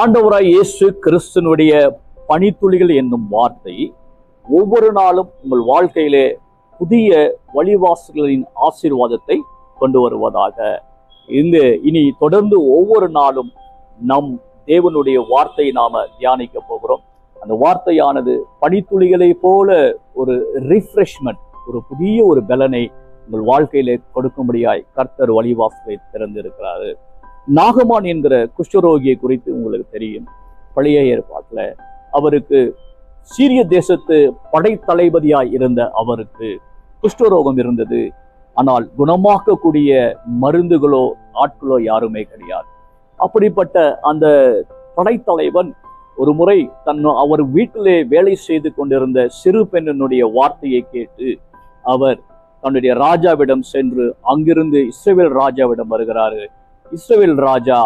ஆண்டவராய் இயேசு கிறிஸ்தனுடைய பணித்துளிகள் என்னும் வார்த்தை ஒவ்வொரு நாளும் உங்கள் வாழ்க்கையிலே புதிய வழிவாசல்களின் ஆசீர்வாதத்தை கொண்டு வருவதாக. இந்த இனி தொடர்ந்து ஒவ்வொரு நாளும் நம் தேவனுடைய வார்த்தையை நாம தியானிக்க போகிறோம். அந்த வார்த்தையானது பனித்துளிகளை போல ஒரு ரிஃப்ரெஷ்மெண்ட் ஒரு புதிய ஒரு பலனை உங்கள் வாழ்க்கையிலே கொடுக்கும்படியாய் கர்த்தர் வழிவாசலை திறந்திருக்கிறாரு. நாகமான் என்கிற குஷ்டரோகியை குறித்து உங்களுக்கு தெரியும். பழைய ஏற்பாட்டுல அவருக்கு சீரிய தேசத்து படைத்தளபதியாய் இருந்த அவருக்கு குஷ்டரோகம் இருந்தது. ஆனால் குணமாக்கக்கூடிய மருந்துகளோ ஆட்களோ யாருமே கிடையாது. அப்படிப்பட்ட அந்த படைத்தலைவன் ஒரு முறை தன் அவர் வீட்டிலே வேலை செய்து கொண்டிருந்த சிறு பெண்ணினுடைய வார்த்தையை கேட்டு அவர் தன்னுடைய ராஜாவிடம் சென்று அங்கிருந்து இஸ்ரேல் ராஜாவிடம் வருகிறாரு. இஸ்ரவேல் ராஜா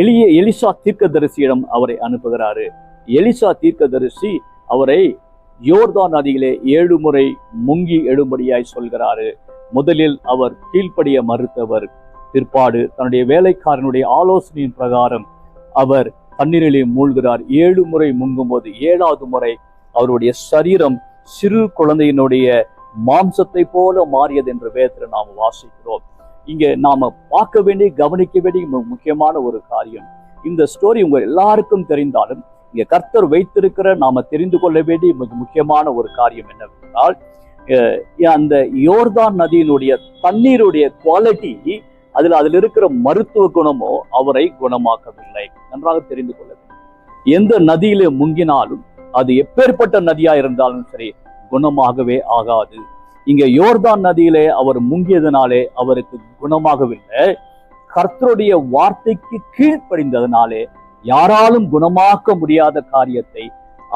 எளிய எலிசா தீர்க்கதரிசியிடம் அவரை அனுப்புகிறாரு. எலிசா தீர்க்கதரிசி அவரை யோர்தான் நதியிலே ஏழு முறை முங்கி எழும்படியாய் சொல்கிறாரு. முதலில் அவர் கீழ்ப்படிய மறுத்தவர். பிற்பாடு தன்னுடைய வேலைக்காரனுடைய ஆலோசனையின் பிரகாரம் அவர் தண்ணீரிலே மூழ்கிறார். ஏழு முறை முங்கும்போது ஏழாவது முறை அவருடைய சரீரம் சிறு குழந்தையினுடைய மாம்சத்தை போல மாறியது என்று வேதத்தில் நாம் வாசிக்கிறோம். இங்க நாம பார்க்க வேண்டிய கவனிக்க வேண்டிய முக்கியமான ஒரு காரியம். இந்த ஸ்டோரி உங்க எல்லாருக்கும் தெரிந்தாலும் இங்க கர்த்தர் வைத்திருக்கிற நாம தெரிந்து கொள்ள வேண்டிய மிக முக்கியமான ஒரு காரியம் என்னவென்றால் அந்த யோர்தான் நதியினுடைய தண்ணீருடைய குவாலிட்டி அதில் அதில் இருக்கிற மருத்துவ குணமோ அவரை குணமாக்கவில்லை. நன்றாக தெரிந்து கொள்ள வேண்டும். எந்த நதியிலே முங்கினாலும் அது எப்பேற்பட்ட நதியா இருந்தாலும் சரி குணமாகவே ஆகாது. இங்க யோர்தான் நதியிலே அவர் முங்கியதுனாலே அவருக்கு குணமாகவில்லை. கர்த்தருடைய வார்த்தைக்கு கீழ்ப்படிந்ததுனாலே யாராலும் குணமாக்க முடியாத காரியத்தை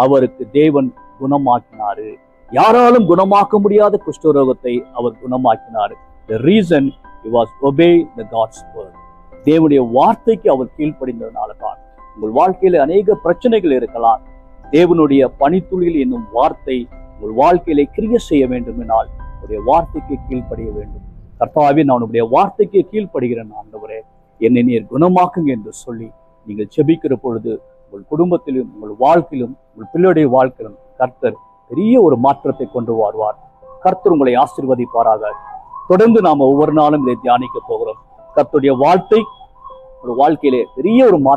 அவருக்கு தேவன் குணமாக்கினாரு. யாராலும் குணமாக்க முடியாத குஷ்டரோகத்தை அவர் குணமாக்கினார். The reason was obey the God's word தேவனுடைய வார்த்தைக்கு அவர் கீழ்ப்படிந்ததுனால தான் உங்கள் வாழ்க்கையில அநேக பிரச்சனைகள் இருக்கலாம். தேவனுடைய பனித்துளியில் என்னும் வார்த்தை உங்கள் வாழ்க்கையில கிரிய செய்ய வேண்டும் என்றால் உடைய வார்த்தைக்கு கீழ்ப்படிய வேண்டும். கர்த்தாவே நான் உடைய வார்த்தைக்கு கீழ்ப்படுகிறேன் ஆண்டவரே. என்னை நீர் குணமாக்குங்க என்று சொல்லி நீங்கள் செபிக்கிற பொழுது உங்கள் குடும்பத்திலும் உங்கள் வாழ்க்கையிலும் உங்கள் பிள்ளையுடைய வாழ்க்கையிலும் கர்த்தர் பெரிய ஒரு மாற்றத்தை கொண்டு வருவார். கர்த்தர் உங்களை ஆசிர்வதிப்பாராக. தொடர்ந்து நாம ஒவ்வொரு நாளும் இதை தியானிக்க போகிறோம். கர்த்தருடைய வாழ்க்கை ஒரு வாழ்க்கையிலே பெரிய ஒரு மாற்றம்